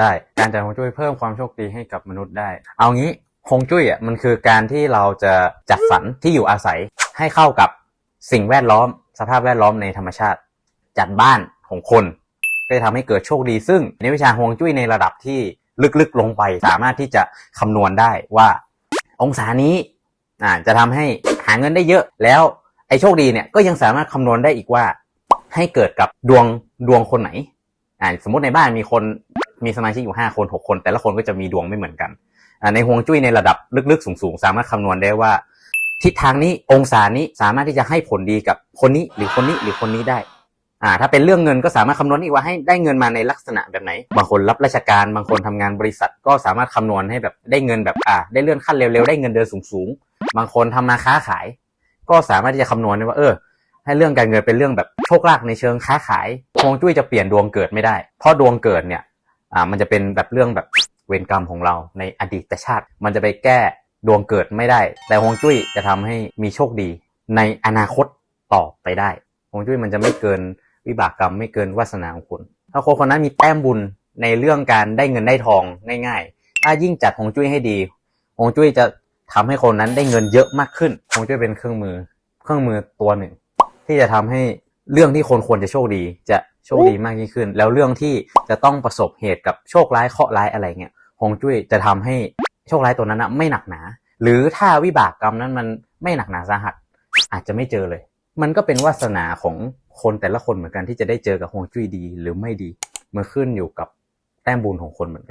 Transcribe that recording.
ได้ การจัดฮวงจุ้ยเพิ่มความโชคดีให้กับมนุษย์ได้ เอางี้ฮวงจุ้ยอะมันคือการที่เราจะจัดสรรที่อยู่อาศัยให้เข้ากับสิ่งแวดล้อม สภาพแวดล้อมในธรรมชาติ จัดบ้านของคนก็จะทำให้เกิดโชคดี ซึ่งในวิชาฮวงจุ้ยในระดับที่ลึกๆลงไป สามารถที่จะคำนวณได้ว่า องศานี้อ่าจะทำให้หาเงินได้เยอะแล้วไอ้โชคดีเนี่ยก็ยังสามารถคำนวณได้อีกว่าให้เกิดกับดวงดวงคนไหนอ่าสมมติในบ้านมีคน มีสมาชิกอยู่ห้าคนหกคน แต่ละคนก็จะมีดวงไม่เหมือนกันในฮวงจุ้ยในระดับลึกๆ สูงๆ สามารถคำนวณได้ว่า ทิศทางนี้องศานี้สามารถที่จะให้ผลดีกับคนนี้หรือคนนี้หรือคนนี้ได้อ่าถ้าเป็นเรื่องเงินก็สามารถคำนวณอีกว่าให้ได้เงินมาในลักษณะแบบไหน บางคนรับราชการบางคนทำงานบริษัทก็สามารถคำนวณให้แบบได้เงินแบบอ่าได้เลื่อนขั้นเร็วๆได้เงินเดือนสูงๆ บางคนทำมาค้าขาย ก็สามารถที่จะคำนวณได้ว่าเออให้เรื่องการเงินเป็นเรื่องแบบโชคลาภในเชิงค้าขายฮวงจุ้ยจะเปลี่ยนดวงเกิดไม่ได้ เพราะดวงเกิดเนี่ย อ่ามันจะเป็นแบบเรื่องแบบเวรกรรมของเราในอดีตชาติ มันจะไปแก้ดวงเกิดไม่ได้ แต่ฮวงจุ้ยจะทำให้มีโชคดีในอนาคตต่อไปได้ฮวงจุ้ยมันจะไม่เกินวิบากกรรมไม่เกินวาสนาของคุณ ถ้าคนคนนั้นมีแต้มบุญในเรื่องการได้เงินได้ทองง่าย ๆ ถ้ายิ่งจัดฮวงจุ้ยให้ดีฮวงจุ้ยจะทำให้คนนั้นได้เงินเยอะมากขึ้นฮวงจุ้ยเป็นเครื่องมือ เครื่องมือตัวหนึ่ง ที่จะทำให้เรื่องที่คนควรจะโชคดี จะ โชคดีมากยิ่งขึ้น แล้วเรื่องที่จะต้องประสบเหตุกับโชคร้ายเคราะห์ร้ายอะไรเงี้ยฮวงจุ้ยจะทำให้โชคร้ายตัวนั้นนะไม่หนักหนา หรือถ้าวิบากกรรมนั้นมันไม่หนักหนาสาหัส อาจจะไม่เจอเลย มันก็เป็นวาสนาของคนแต่ละคนเหมือนกันที่จะได้เจอกับฮวงจุ้ยดีหรือไม่ดีมันขึ้นอยู่กับแต้มบุญของคนเหมือนกัน